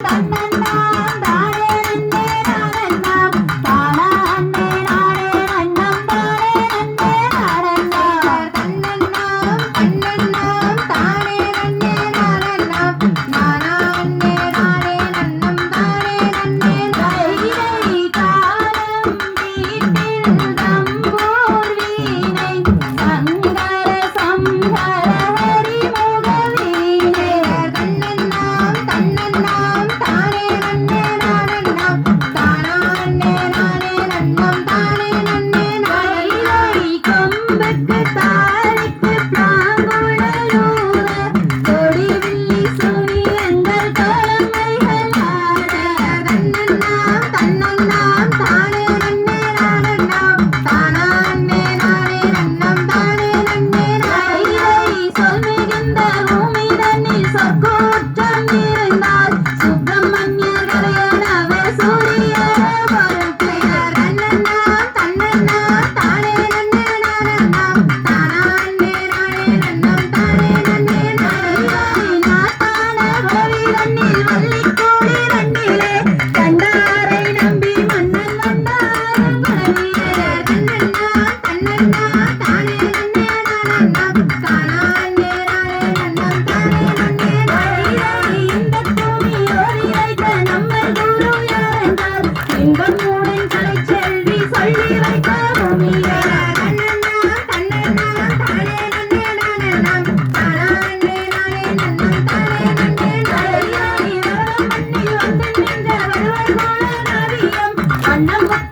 Bye. socorro.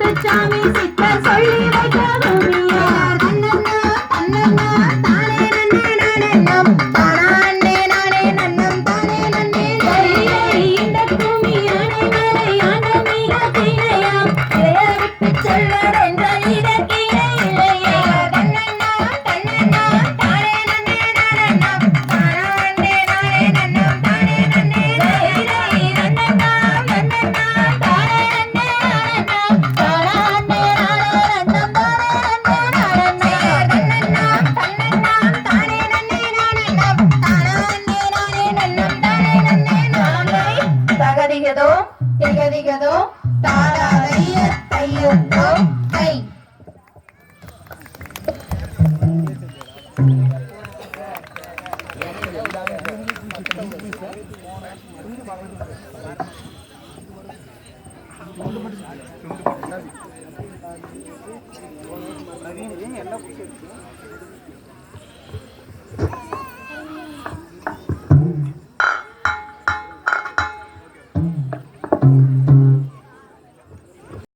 Muthusamy சித்த சொல்லி வைக்க திகதிகதோ திகதிகதோ தாராதைய தையந்தோ தை என்ன